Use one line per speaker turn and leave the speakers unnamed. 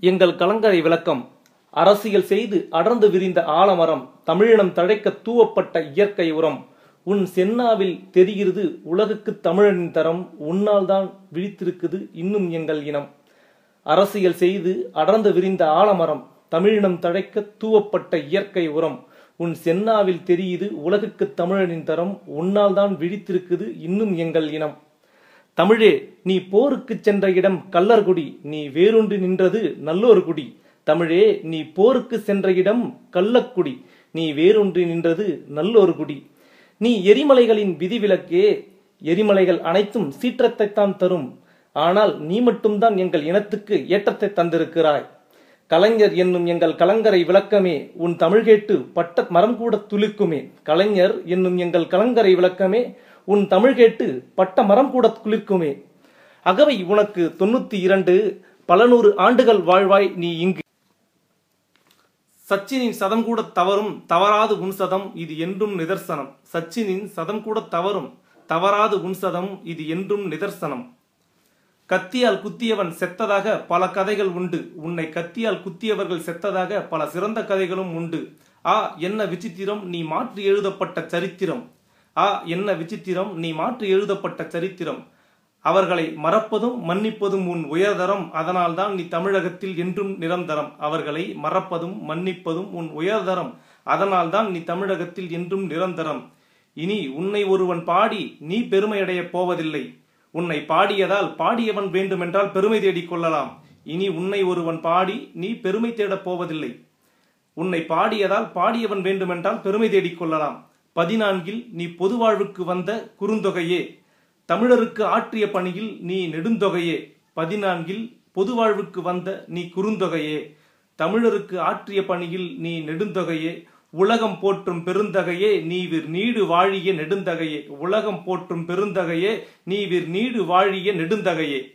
எங்கள் கலங்கரை விளக்கம். அரசியல் செய்து அடர்ந்து விரிந்த ஆலமரம் தமிழினம் தழைக்க தூவப்பட்ட இயற்கை உரம். உன் சென்னாவில் தெரிகிறது உலகுக்கு தமிழனின் தரம். உன்னால் தான் விழித்திருக்குது இன்னும் எங்கள் இனம். அரசியல் செய்து அடர்ந்து விரிந்த ஆலமரம் தமிழினம் தழைக்க தூவப்பட்ட இயற்கை உரம். உன் சென்னாவில் தெரியுது உலகுக்கு தமிழனின் தரம். உன்னால் தான் விழித்திருக்குது இன்னும் எங்கள் இனம். தமிழே நீ போருக்கு சென்ற இடம் கல்லர்குடி நீ வேரூன்றி நின்றது நல்லோர் குடி தமிழே நீ போருக்கு சென்ற இடம் கள்ளக்குடி நீ வேறொன்று நின்றது நல்லோர் குடி நீ எரிமலைகளின் விதிவிலக்கே எரிமலைகள் அனைத்தும் சீற்றத்தைத்தான் தரும். ஆனால் நீ மட்டும்தான் எங்கள் இனத்துக்கு ஏற்றத்தை தந்திருக்கிறாய். கலைஞர் என்னும் எங்கள் கலங்கரை விளக்கமே உன் தமிழ் கேட்டு பட்ட மரம் கூட துளிக்குமே கலைஞர் என்னும் எங்கள் கலங்கரை விளக்கமே உன் தமிழ் கேட்டு பட்ட மரம் கூட குளிர்க்குமே. அகவை உனக்கு தொண்ணூத்தி இரண்டு பல நூறு ஆண்டுகள் வாழ்வாய் நீ இங்கு. சச்சினின் சதம் கூட தவறும் தவறாது உன் சதம் இது என்றும் நிதர்சனம். சச்சினின் சதம் கூட தவறும் தவறாது உன் சதம் இது என்றும் நிதர்சனம். கத்தியால் குத்தியவன் செத்ததாக பல கதைகள் உண்டு. உன்னை கத்தியால் குத்தியவர்கள் செத்ததாக பல சிறந்த கதைகளும் உண்டு. ஆ என்ன விசித்திரம் நீ மாற்றி எழுதப்பட்ட சரித்திரம். ஆ என்ன விசித்திரம் நீ மாற்றி எழுதப்பட்ட சரித்திரம். அவர்களை மறப்பதும் மன்னிப்பதும் உன் உயர்தரம். அதனால்தான் நீ தமிழகத்தில் என்றும் நிரந்தரம். அவர்களை மறப்பதும் மன்னிப்பதும் உன் உயர்தரம். அதனால்தான் நீ தமிழகத்தில் என்றும் நிரந்தரம். இனி உன்னை ஒருவன் பாடி நீ பெருமையடையப் போவதில்லை. உன்னை பாடியதால் பாடியவன் வேண்டுமென்றால் பெருமை தேடிக் கொள்ளலாம். இனி உன்னை ஒருவன் பாடி நீ பெருமை தேடப் போவதில்லை. உன்னை பாடியதால் பாடியவன் வேண்டுமென்றால் பெருமை தேடிக் கொள்ளலாம். பதினான்கில் நீ பொது வாழ்வுக்கு வந்த குறுந்தொகையே. தமிழருக்கு ஆற்றிய பணியில் நீ நெடுந்தொகையே. பதினான்கில் பொது வாழ்வுக்கு வந்த நீ குறுந்தொகையே. தமிழருக்கு ஆற்றிய பணியில் நீ நெடுந்தொகையே. உலகம் போற்றும் பெருந்தகையே நீவிர் நீடு வாழிய நெடுந்தகையே. உலகம் போற்றும் பெருந்தகையே நீவிர் நீடு வாழிய நெடுந்தகையே.